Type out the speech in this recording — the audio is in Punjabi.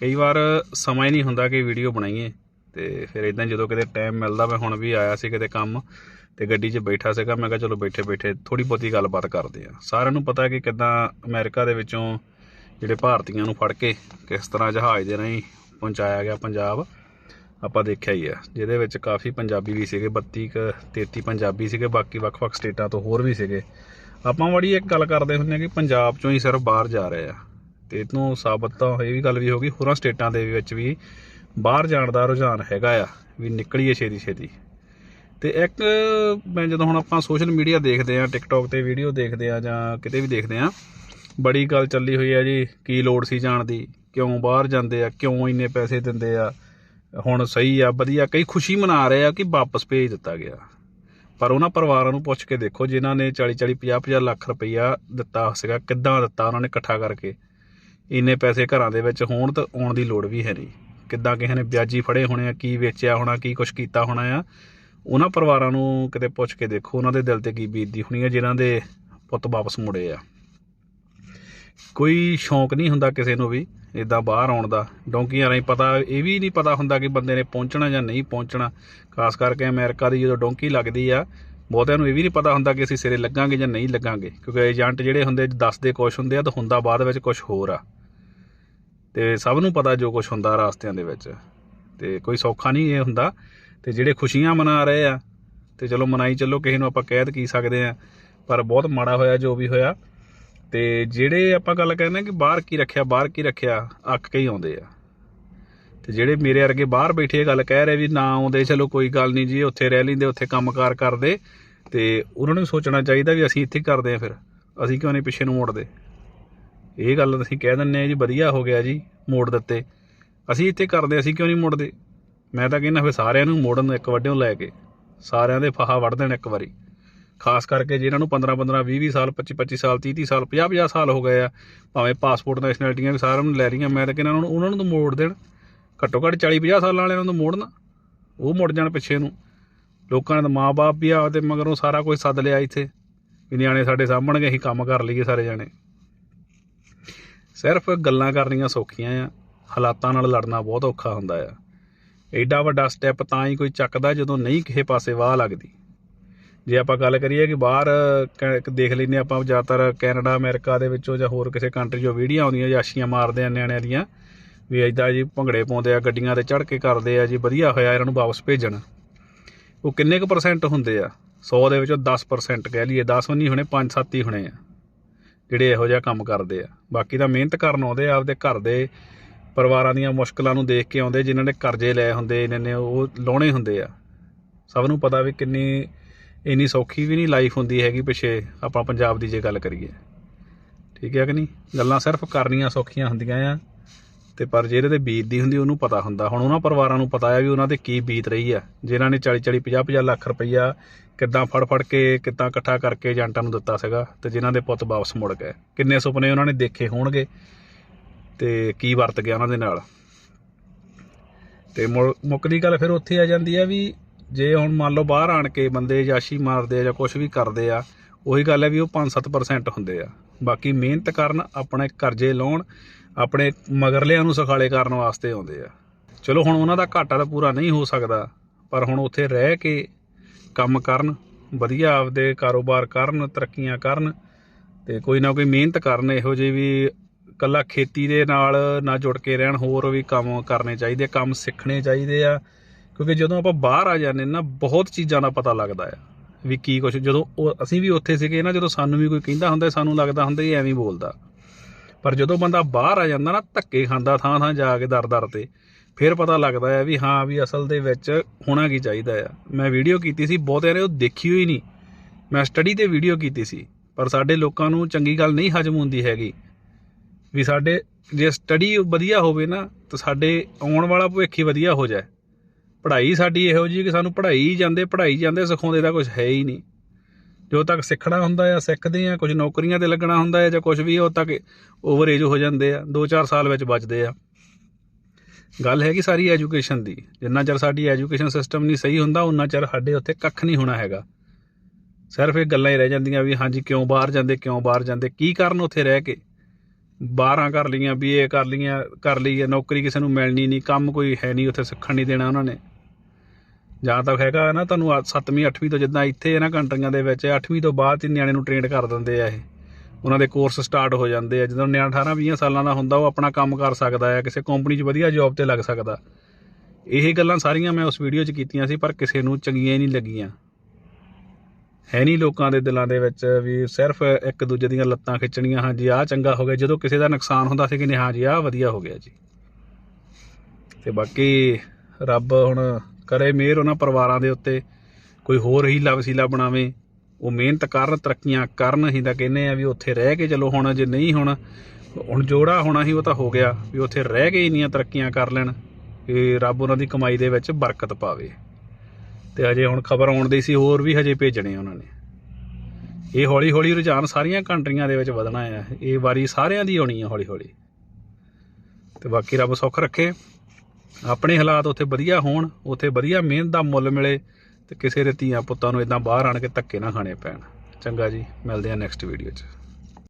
ਕਈ ਵਾਰ ਸਮਾਂ ਹੀ ਨਹੀਂ ਹੁੰਦਾ ਕਿ ਵੀਡੀਓ ਬਣਾਈਏ। ਤੇ ਫਿਰ ਇਦਾਂ ਜਦੋਂ ਕਿਤੇ ਟਾਈਮ ਮਿਲਦਾ, ਮੈਂ ਹੁਣ ਵੀ ਆਇਆ ਸੀ ਕਿਤੇ ਕੰਮ ਤੇ ਗੱਡੀ 'ਚ ਬੈਠਾ ਸੀਗਾ, ਮੈਂ ਕਿਹਾ ਚਲੋ ਬੈਠੇ ਬੈਠੇ ਥੋੜੀ ਬਹੁਤੀ ਗੱਲਬਾਤ ਕਰਦੇ ਆ ਸਾਰਿਆਂ ਨੂੰ ਪਤਾ ਕਿ ਕਿਦਾਂ ਅਮਰੀਕਾ ਦੇ ਵਿੱਚੋਂ ਜਿਹੜੇ ਭਾਰਤੀਆਂ ਨੂੰ ਫੜ ਕੇ ਕਿਸ ਤਰ੍ਹਾਂ ਜਹਾਜ਼ ਦੇ ਰਾਹੀਂ ਪਹੁੰਚਾਇਆ ਗਿਆ ਪੰਜਾਬ, ਆਪਾਂ ਦੇਖਿਆ ਹੀ ਆ ਜਿਹਦੇ ਵਿੱਚ ਕਾਫੀ ਪੰਜਾਬੀ ਵੀ ਸੀਗੇ 32 ਕੁ 33 ਪੰਜਾਬੀ ਸੀਗੇ, ਬਾਕੀ ਵੱਖ-ਵੱਖ ਸਟੇਟਾਂ ਤੋਂ ਹੋਰ ਵੀ ਸੀਗੇ। ਆਪਾਂ ਬੜੀ ਇੱਕ ਗੱਲ ਕਰਦੇ ਹੁੰਦੇ ਆ ਕਿ ਪੰਜਾਬ ਚੋਂ ਹੀ ਸਿਰਫ ਬਾਹਰ ਜਾ ਰਹੇ ਆ। ਤੇ ਇਤੋਂ ਸਾਬਤ ਤਾਂ ਇਹ ਵੀ ਗੱਲ ਵੀ ਹੋ ਗਈ, ਹੋਰਾਂ ਸਟੇਟਾਂ ਦੇ ਵਿੱਚ ਵੀ ਬਾਹਰ ਜਾਣ ਦਾ ਰੁਝਾਨ ਹੈਗਾ ਆ, ਵੀ ਨਿਕਲੀਏ ਛੇਤੀ ਛੇਤੀ। ਤੇ ਇੱਕ ਮੈਂ ਜਦੋਂ ਹੁਣ ਆਪਾਂ ਸੋਸ਼ਲ ਮੀਡੀਆ ਦੇਖਦੇ ਆ ਟਿਕਟੌਕ ਤੇ ਵੀਡੀਓ ਦੇਖਦੇ ਆ ਜਾਂ ਕਿਤੇ ਵੀ ਦੇਖਦੇ ਆ ਬੜੀ ਗੱਲ ਚੱਲੀ ਹੋਈ ਆ ਜੀ, ਕੀ ਲੋੜ ਸੀ ਜਾਣ ਦੀ, ਕਿਉਂ ਬਾਹਰ ਜਾਂਦੇ ਆ, ਕਿਉਂ ਇੰਨੇ ਪੈਸੇ ਦਿੰਦੇ ਆ, ਹੁਣ ਸਹੀ ਆ, ਵਧੀਆ, ਕਈ ਖੁਸ਼ੀ ਮਨਾ ਰਹੇ ਆ ਕਿ ਵਾਪਸ ਭੇਜ ਦਿੱਤਾ ਗਿਆ। ਪਰ ਉਹਨਾਂ ਪਰਿਵਾਰਾਂ ਨੂੰ ਪੁੱਛ ਕੇ ਦੇਖੋ, ਜਿਨ੍ਹਾਂ ਨੇ 40 40 50 50 ਲੱਖ ਰੁਪਈਆ ਦਿੱਤਾ ਸੀਗਾ, ਕਿੱਦਾਂ ਦਿੱਤਾ, ਉਹਨਾਂ ਨੇ ਇਕੱਠਾ ਕਰਕੇ। ਇੰਨੇ ਪੈਸੇ ਘਰਾਂ ਦੇ ਵਿੱਚ ਹੋਣ ਤਾਂ ਆਉਣ ਦੀ ਲੋੜ ਵੀ ਹੈ ਨਹੀਂ। ਕਿੱਦਾਂ ਕਿਸੇ ਨੇ ਵਿਆਜੀ ਫੜੇ ਹੋਣੇ ਆ, ਕੀ ਵੇਚਿਆ ਹੋਣਾ, ਕੀ ਕੁਝ ਕੀਤਾ ਹੋਣਾ ਆ, ਉਹਨਾਂ ਪਰਿਵਾਰਾਂ ਨੂੰ ਕਿਤੇ ਪੁੱਛ ਕੇ ਦੇਖੋ, ਉਹਨਾਂ ਦੇ ਦਿਲ ਤੇ ਕੀ ਬੀਤਦੀ ਹੋਣੀ ਆ, ਜਿਨ੍ਹਾਂ ਦੇ ਪੁੱਤ ਵਾਪਸ ਮੁੜੇ ਆ। ਕੋਈ ਸ਼ੌਂਕ ਨਹੀਂ ਹੁੰਦਾ ਕਿਸੇ ਨੂੰ ਵੀ ਇਦਾਂ ਬਾਹਰ ਆਉਣ ਦਾ। ਡੋਂਕੀਆਂ ਰਾਹੀਂ ਪਤਾ, ਇਹ ਵੀ ਨਹੀਂ ਪਤਾ ਹੁੰਦਾ ਕਿ ਬੰਦੇ ਨੇ ਪਹੁੰਚਣਾ ਜਾਂ ਨਹੀਂ ਪਹੁੰਚਣਾ। ਖਾਸ ਕਰਕੇ ਅਮਰੀਕਾ ਦੀ ਜਦੋਂ ਡੋਂਕੀ ਲੱਗਦੀ ਆ, ਬਹੁਤਿਆਂ ਨੂੰ ਇਹ ਵੀ ਨਹੀਂ ਪਤਾ ਹੁੰਦਾ ਕਿ ਅਸੀਂ ਸਿਰੇ ਲੱਗਾਂਗੇ ਜਾਂ ਨਹੀਂ ਲੱਗਾਂਗੇ। ਕਿਉਂਕਿ ਏਜੰਟ ਜਿਹੜੇ ਹੁੰਦੇ, ਦੱਸਦੇ ਕੁਝ ਹੁੰਦੇ ਆ, ਤਾਂ ਹੁੰਦਾ ਬਾਅਦ ਵਿੱਚ ਕੁਝ ਹੋਰ ਆ। ਤੇ ਸਭ ਨੂੰ ਪਤਾ ਜੋ ਕੁਝ ਹੁੰਦਾ ਰਾਸਤਿਆਂ ਦੇ ਵਿੱਚ। ਤੇ ਕੋਈ ਸੌਖਾ ਨਹੀਂ ਇਹ ਹੁੰਦਾ। ਤੇ ਜਿਹੜੇ ਖੁਸ਼ੀਆਂ ਮਨਾ ਰਹੇ ਆ, ਤੇ ਚਲੋ ਮਨਾਈ ਚੱਲੋ, ਕਿਸੇ ਨੂੰ ਆਪਾਂ ਕਹਿ ਕੀ ਸਕਦੇ ਆ, ਪਰ ਬਹੁਤ ਮਾੜਾ ਹੋਇਆ ਜੋ ਵੀ ਹੋਇਆ। ਤੇ ਜਿਹੜੇ ਆਪਾਂ ਗੱਲ ਕਹਿੰਦੇ ਕਿ ਬਾਹਰ ਕੀ ਰੱਖਿਆ, ਬਾਹਰ ਕੀ ਰੱਖਿਆ, ਅੱਕ ਕੇ ਹੀ ਆਉਂਦੇ ਆ। ਤੇ ਜਿਹੜੇ ਮੇਰੇ ਵਰਗੇ ਬਾਹਰ ਬੈਠੇ ਗੱਲ ਕਹਿ ਰਹੇ ਵੀ ਨਾ ਆਉਂਦੇ, ਚਲੋ ਕੋਈ ਗੱਲ ਨਹੀਂ ਜੀ, ਉੱਥੇ ਰਹਿ ਲੈਂਦੇ, ਉੱਥੇ ਕੰਮਕਾਰ ਕਰਦੇ। ਤੇ ਉਹਨਾਂ ਨੂੰ ਸੋਚਣਾ ਚਾਹੀਦਾ ਵੀ ਅਸੀਂ ਇੱਥੇ ਕਰਦੇ ਆ ਫਿਰ। ਅਸੀਂ ਕਿਉਂ ਨਹੀਂ ਪਿੱਛੇ ਨੂੰ ਮੋੜਦੇ? ਇਹ ਗੱਲ ਅਸੀਂ ਕਹਿ ਦਿੰਨੇ ਆ ਜੀ, ਵਧੀਆ ਹੋ ਗਿਆ ਜੀ ਮੋੜ ਦਿੱਤੇ ਅਸੀਂ ਇੱਥੇ ਕਰਦੇ ਅਸੀਂ ਕਿਉਂ ਨਹੀਂ ਮੋੜਦੇ? ਮੈਂ ਤਾਂ ਕਹਿੰਦਾ ਫਿਰ ਸਾਰਿਆਂ ਨੂੰ ਮੋੜਨ ਇੱਕ ਵੱਡਿਓ ਲੈ ਕੇ, ਸਾਰਿਆਂ ਦੇ ਫਾਹਾ ਵੱਢ ਦੇਣ ਇੱਕ ਵਾਰੀ। ਖਾਸ ਕਰਕੇ ਜਿਹਨਾਂ ਨੂੰ 15 15 20 20 ਸਾਲ 25 25 ਸਾਲ 30 30 ਸਾਲ 50 50 ਸਾਲ ਹੋ ਗਏ ਆ, ਭਾਵੇਂ ਪਾਸਪੋਰਟ ਨੈਸ਼ਨੈਲਿਟੀਆਂ ਵੀ ਸਾਰਿਆਂ ਨੂੰ ਲੈ ਰਹੀਆਂ, ਮੈਂ ਤਾਂ ਕਹਿੰਦਾ ਉਹਨਾਂ ਨੂੰ ਉਹਨਾਂ ਨੂੰ ਮੋੜ ਦੇਣ। ਘੱਟੋ ਘੱਟ 40 50 ਸਾਲਾਂ ਵਾਲਿਆਂ ਨੂੰ ਮੋੜਨਾ। ਉਹ ਮੁੜ ਜਾਣ ਪਿੱਛੇ ਨੂੰ। ਲੋਕਾਂ ਨੇ ਤਾਂ ਮਾਪੇ ਵੀ ਆ ਤੇ ਮਗਰੋਂ ਸਾਰਾ ਕੁਝ ਸੱਦ ਲਿਆ ਇੱਥੇ। ਵੀ ਨਿਆਣੇ ਸਾਡੇ ਸਾਹਮਣੇ ਅਸੀਂ ਕੰਮ ਕਰ ਲਈਏ ਸਾਰੇ ਜਾਣੇ। ਸਿਰਫ ਗੱਲਾਂ ਕਰਨੀਆਂ ਸੌਖੀਆਂ ਆ, ਹਾਲਾਤਾਂ ਨਾਲ ਲੜਨਾ ਬਹੁਤ ਔਖਾ ਹੁੰਦਾ ਆ। ਐਡਾ ਵੱਡਾ ਸਟੈਪ ਤਾਂ ਹੀ ਕੋਈ ਚੱਕਦਾ ਜਦੋਂ ਨਹੀਂ ਕਿਸੇ ਪਾਸੇ ਵਾਹ ਲੱਗਦੀ। ਜੇ ਆਪਾਂ ਗੱਲ ਕਰੀਏ ਕਿ ਬਾਹਰ, ਕ- ਦੇਖ ਲੈਂਦੇ ਆਪਾਂ ਜ਼ਿਆਦਾਤਰ ਕੈਨੇਡਾ, ਅਮਰੀਕਾ ਦੇ ਵਿੱਚੋਂ ਜਾਂ ਹੋਰ ਕਿਸੇ ਕੰਟਰੀ ਚੋਂ ਵੀਡੀਓ ਆਉਂਦੀਆਂ, ਜਾਂ ਯਾਸ਼ੀਆਂ ਮਾਰਦੇ ਆ ਨਿਆਣਿਆਂ ਦੀਆਂ, ਵੀ ਐਦਾਂ ਜੀ ਭੰਗੜੇ ਪਾਉਂਦੇ ਆ, ਗੱਡੀਆਂ ਤੇ ਚੜ੍ਹ ਕੇ ਕਰਦੇ ਆ ਜੀ, ਵਧੀਆ ਹੋਇਆ ਇਹਨਾਂ ਨੂੰ ਵਾਪਸ ਭੇਜਣ। ਉਹ ਕਿੰਨੇ ਕੁ ਪਰਸੈਂਟ ਹੁੰਦੇ ਆ? 100 ਦੇ ਵਿੱਚੋਂ 10% ਕਹਿ ਲਈਏ 10 ਵੀ ਨਹੀਂ ਹੋਣੇ 5-7 ਹੀ ਹੋਣੇ ਆ। ਜਿਹੜੇ ਇਹੋ ਜਿਹਾ ਕੰਮ ਕਰਦੇ ਆ। ਬਾਕੀ ਤਾਂ ਮਿਹਨਤ ਕਰਨ ਆਉਂਦੇ ਆ, ਆਪਦੇ ਘਰ ਦੇ ਪਰਿਵਾਰਾਂ ਦੀਆਂ ਮੁਸ਼ਕਲਾਂ ਨੂੰ ਦੇਖ ਕੇ ਆਉਂਦੇ, ਜਿਨ੍ਹਾਂ ਨੇ ਕਰਜ਼ੇ ਲਏ ਹੁੰਦੇ ਇਹਨਾਂ ਨੇ ਉਹ ਲਾਉਣੇ ਹੁੰਦੇ ਆ। ਸਭ ਨੂੰ ਪਤਾ ਵੀ ਕਿੰਨੀ, ਇੰਨੀ ਸੌਖੀ ਵੀ ਨਹੀਂ ਲਾਈਫ ਹੁੰਦੀ ਹੈਗੀ ਪਿੱਛੇ, ਆਪਾਂ ਪੰਜਾਬ ਦੀ ਜੇ ਗੱਲ ਕਰੀਏ। ਠੀਕ ਹੈ ਕਿ ਨਹੀਂ? ਗੱਲਾਂ ਸਿਰਫ ਕਰਨੀਆਂ ਸੌਖੀਆਂ ਹੁੰਦੀਆਂ ਆ। ਤੇ ਪਰ ਜਿਹੜੇ ਤੇ ਬੀਤਦੀ ਹੁੰਦੀ, ਉਹਨੂੰ ਪਤਾ ਹੁੰਦਾ। ਹੁਣ ਉਹਨਾਂ ਪਰਿਵਾਰਾਂ ਨੂੰ ਪਤਾ ਆ ਵੀ ਉਹਨਾਂ ਤੇ ਕੀ ਬੀਤ ਰਹੀ ਆ। ਜਿਨ੍ਹਾਂ ਨੇ 40 40 50 50 ਲੱਖ ਰੁਪਈਆ ਕਿੱਦਾਂ ਫੜ ਫੜ ਕੇ, ਕਿੱਦਾਂ ਇਕੱਠਾ ਕਰਕੇ ਏਜੰਟਾਂ ਨੂੰ ਦਿੱਤਾ ਸੀਗਾ ਤੇ ਜਿਨ੍ਹਾਂ ਦੇ ਪੁੱਤ ਵਾਪਸ ਮੁੜ ਗਏ। ਕਿੰਨੇ ਸੁਪਨੇ ਉਹਨਾਂ ਨੇ ਦੇਖੇ ਹੋਣਗੇ ਤੇ ਕੀ ਵਰਤ ਗਿਆ ਉਹਨਾਂ ਦੇ ਨਾਲ। ਤੇ ਮੁੜ- ਮੁੱਕਦੀ ਗੱਲ ਫਿਰ ਉੱਥੇ ਆ ਜਾਂਦੀ ਆ ਵੀ ਜੇ ਹੁਣ ਮੰਨ ਲਓ ਬਾਹਰ ਆਣ ਕੇ ਬੰਦੇ ਜਾਸ਼ੀ ਮਾਰਦੇ ਆ ਜਾਂ ਕੁਝ ਵੀ ਕਰਦੇ ਆ ਉਹੀ ਗੱਲ ਹੈ ਵੀ ਉਹ 5-7% ਹੁੰਦੇ ਆ। ਬਾਕੀ ਮਿਹਨਤ ਕਰਨ, ਆਪਣੇ ਕਰਜ਼ੇ ਲਾਉਣ, ਆਪਣੇ ਮਗਰਲਿਆਂ ਨੂੰ ਸਖਾਲੇ ਕਰਨ ਵਾਸਤੇ ਆਉਂਦੇ ਆ। ਚਲੋ ਹੁਣ ਉਹਨਾਂ ਦਾ ਘਾਟਾ ਤਾਂ ਪੂਰਾ ਨਹੀਂ ਹੋ ਸਕਦਾ, ਪਰ ਹੁਣ ਉੱਥੇ ਰਹਿ ਕੇ ਕੰਮ ਕਰਨ, ਵਧੀਆ ਆਪਦੇ ਕਾਰੋਬਾਰ ਕਰਨ, ਤਰੱਕੀਆਂ ਕਰਨ ਤੇ ਕੋਈ ਨਾ ਕੋਈ ਮਿਹਨਤ ਕਰਨ, ਇਹੋ ਜਿਹੀ ਵੀ ਕੱਲਾ ਖੇਤੀ ਦੇ ਨਾਲ ਨਾ ਜੁੜ ਕੇ ਰਹਿਣ, ਹੋਰ ਵੀ ਕੰਮ ਕਰਨੇ ਚਾਹੀਦੇ, ਕੰਮ ਸਿੱਖਣੇ ਚਾਹੀਦੇ ਆ। ਕਿਉਂਕਿ ਜਦੋਂ ਆਪਾਂ ਬਾਹਰ ਆ ਜਾਂਦੇ ਨਾ, ਬਹੁਤ ਚੀਜ਼ਾਂ ਦਾ ਪਤਾ ਲੱਗਦਾ ਆ। ਵੀ ਕੀ ਕੁਝ ਜਦੋਂ ਉਹ ਅਸੀਂ ਵੀ ਉੱਥੇ ਸੀਗੇ ਨਾ, ਜਦੋਂ ਸਾਨੂੰ ਵੀ ਕੋਈ ਕਹਿੰਦਾ ਹੁੰਦਾ, ਸਾਨੂੰ ਲੱਗਦਾ ਹੁੰਦਾ ਇਹ ਐਵੇਂ ਹੀ ਬੋਲਦਾ। ਪਰ ਜਦੋਂ ਬੰਦਾ ਬਾਹਰ ਆ ਜਾਂਦਾ ਨਾ, ਧੱਕੇ ਖਾਂਦਾ ਥਾਂ ਥਾਂ ਜਾ ਕੇ ਦਰ-ਦਰ ਤੇ, ਫਿਰ ਪਤਾ ਲੱਗਦਾ ਆ ਵੀ ਹਾਂ, ਵੀ ਅਸਲ ਦੇ ਵਿੱਚ ਹੋਣਾ ਕੀ ਚਾਹੀਦਾ ਆ। ਮੈਂ ਵੀਡੀਓ ਕੀਤੀ ਸੀ ਬਹੁਤਿਆਂ ਨੇ ਉਹ ਦੇਖੀ ਹੋਈ ਨਹੀਂ। ਮੈਂ ਸਟੱਡੀ ਤੇ ਵੀਡੀਓ ਕੀਤੀ ਸੀ, ਪਰ ਸਾਡੇ ਲੋਕਾਂ ਨੂੰ ਚੰਗੀ ਗੱਲ ਨਹੀਂ ਹਜਮ ਹੁੰਦੀ ਹੈਗੀ। ਵੀ ਸਾਡੇ, ਜੇ ਸਟੱਡੀ ਵਧੀਆ ਹੋਵੇ ਨਾ, ਤਾਂ ਸਾਡੇ ਆਉਣ ਵਾਲਾ ਭਵਿੱਖ ਹੀ ਵਧੀਆ ਹੋ ਜਾਏ। ਪੜ੍ਹਾਈ ਸਾਡੀ ਇਹੋ ਜਿਹੀ ਕਿ ਸਾਨੂੰ ਪੜ੍ਹਾਈ ਜਾਂਦੇ ਪੜ੍ਹਾਈ ਜਾਂਦੇ ਸਿਖਾਉਂਦੇ ਦਾ ਕੁਝ ਹੈ ਹੀ ਨਹੀਂ। ਜੋ ਤੱਕ ਸਿੱਖਣਾ ਹੁੰਦਾ ਆ, ਸਿੱਖਦੇ ਆ ਕੁਝ ਨੌਕਰੀਆਂ ਤੇ ਲੱਗਣਾ ਹੁੰਦਾ ਹੈ ਜਾਂ ਕੁਝ ਵੀ, ਉਹ ਤੱਕ ਓਵਰ ਏਜ ਹੋ ਜਾਂਦੇ ਆ 2-4 ਸਾਲ ਵਿੱਚ ਬਚਦੇ ਆ। ਗੱਲ ਹੈ ਕਿ ਸਾਰੀ ਐਜੂਕੇਸ਼ਨ ਦੀ। ਜਿੰਨਾ ਚਿਰ ਸਾਡੀ ਐਜੂਕੇਸ਼ਨ ਸਿਸਟਮ ਨਹੀਂ ਸਹੀ ਹੁੰਦਾ, ਉਨਾ ਚਿਰ ਸਾਡੇ ਉੱਥੇ ਕੱਖ ਨਹੀਂ ਹੋਣਾ ਹੈਗਾ। ਸਿਰਫ ਇਹ ਗੱਲਾਂ ਹੀ ਰਹਿ ਜਾਂਦੀਆਂ ਵੀ ਹਾਂਜੀ, ਕਿਉਂ ਬਾਹਰ ਜਾਂਦੇ, ਕਿਉਂ ਬਾਹਰ ਜਾਂਦੇ, ਕੀ ਕਰਨ ਉੱਥੇ ਰਹਿ ਕੇ? 12 ਕਰ ਲਈਆਂ ਬੀਏ ਕਰ ਲਈਆਂ, ਕਰ ਲਈ ਹੈ ਨੌਕਰੀ ਕਿਸੇ ਨੂੰ ਮਿਲਣੀ ਨਹੀਂ, ਕੰਮ ਕੋਈ ਹੈ ਨਹੀਂ, ਉੱਥੇ ਸਿੱਖਣ ਨਹੀਂ ਦੇਣਾ ਉਹਨਾਂ ਨੇ। ਜਾਂ ਤਾਂ ਹੈਗਾ ਨਾ ਤੁਹਾਨੂੰ 7ਵੀਂ 8ਵੀਂ ਤੋਂ ਜਿੱਦਾਂ ਇੱਥੇ ਇਹਨਾਂ ਕੰਟਰੀਆਂ ਦੇ ਵਿੱਚ 8ਵੀਂ ਤੋਂ ਬਾਅਦ ਹੀ ਨਿਆਣੇ ਨੂੰ ਟ੍ਰੇਨਡ ਕਰ ਦਿੰਦੇ ਆ ਇਹ। ਉਹਨਾਂ ਦੇ ਕੋਰਸ ਸਟਾਰਟ ਹੋ ਜਾਂਦੇ ਆ। ਜਦੋਂ ਨਿਆਣਾ 18 20 ਸਾਲਾਂ ਦਾ ਹੁੰਦਾ, ਉਹ ਆਪਣਾ ਕੰਮ ਕਰ ਸਕਦਾ ਹੈ ਕਿਸੇ ਕੰਪਨੀ 'ਚ ਵਧੀਆ ਜੌਬ ਤੇ ਲੱਗ ਸਕਦਾ। ਇਹ ਗੱਲਾਂ ਸਾਰੀਆਂ ਮੈਂ ਉਸ ਵੀਡੀਓ 'ਚ ਕੀਤੀਆਂ ਸੀ, ਪਰ ਕਿਸੇ ਨੂੰ ਚੰਗੀਆਂ ਹੀ ਨਹੀਂ ਲੱਗੀਆਂ। ਹੈ ਨਹੀਂ ਲੋਕਾਂ ਦੇ ਦਿਲਾਂ ਦੇ ਵਿੱਚ ਵੀ ਸਿਰਫ ਇੱਕ ਦੂਜੇ ਦੀਆਂ ਲੱਤਾਂ ਖਿੱਚਣੀਆਂ, ਹਾਂ ਜੀ, ਆਹ ਚੰਗਾ ਹੋ ਗਿਆ। ਜਦੋਂ ਕਿਸੇ ਦਾ ਨੁਕਸਾਨ ਹੁੰਦਾ ਸੀ ਕਿ ਨਹੀਂ, ਹਾਂ ਜੀ, ਆਹ ਵਧੀਆ ਹੋ ਗਿਆ ਜੀ। ਤੇ ਬਾਕੀ ਰੱਬ ਹੁਣ ਕਰੇ ਮਿਹਰ ਉਹਨਾਂ ਪਰਿਵਾਰਾਂ ਦੇ ਉੱਤੇ, ਕੋਈ ਹੋਰ ਹੀਲਾ ਵਸੀਲਾ ਬਣਾਵੇ, ਉਹ ਮਿਹਨਤ ਕਰਨ, ਤਰੱਕੀਆਂ ਕਰਨ, ਅਸੀਂ ਤਾਂ ਕਹਿੰਦੇ ਆ ਵੀ ਉੱਥੇ ਰਹਿ ਕੇ ਚਲੋ ਹੁਣ, ਜੇ ਨਹੀਂ ਹੁਣ ਹੁਣ ਜੋੜਾ ਹੋਣਾ ਸੀ, ਉਹ ਤਾਂ ਹੋ ਗਿਆ, ਵੀ ਉੱਥੇ ਰਹਿ ਕੇ ਇੰਨੀਆਂ ਤਰੱਕੀਆਂ ਕਰ ਲੈਣ ਕਿ ਰੱਬ ਉਹਨਾਂ ਦੀ ਕਮਾਈ ਦੇ ਵਿੱਚ ਬਰਕਤ ਪਾਵੇ। ਤੇ ਹਜੇ ਹੁਣ ਖਬਰ ਆਉਣ ਦੀ ਸੀ, ਹੋਰ ਵੀ ਹਜੇ ਭੇਜਣੇ ਉਹਨਾਂ ਨੇ। ਇਹ ਹੌਲੀ ਹੌਲੀ ਰੁਝਾਨ ਸਾਰੀਆਂ ਕੰਟਰੀਆਂ ਦੇ ਵਿੱਚ ਵਧਣਾ ਆ, ਇਹ ਵਾਰੀ ਸਾਰਿਆਂ ਦੀ ਆਉਣੀ ਆ ਹੌਲੀ ਹੌਲੀ ਤੇ ਬਾਕੀ ਰੱਬ ਸੁੱਖ ਰੱਖੇ। ਆਪਣੇ ਹਾਲਾਤ ਉੱਥੇ ਵਧੀਆ ਹੋਣ, ਉੱਥੇ ਵਧੀਆ ਮਿਹਨਤ ਦਾ ਮੁੱਲ ਮਿਲੇ ਤੇ ਕਿਸੇ ਦੇ ਧੀਆਂ ਪੁੱਤਾਂ ਨੂੰ ਇਦਾਂ ਬਾਹਰ ਆਣ ਕੇ ਧੱਕੇ ਨਾ ਖਾਣੇ ਪੈਣ। ਚੰਗਾ ਜੀ, ਮਿਲਦੇ ਆ ਨੈਕਸਟ ਵੀਡੀਓ 'ਚ।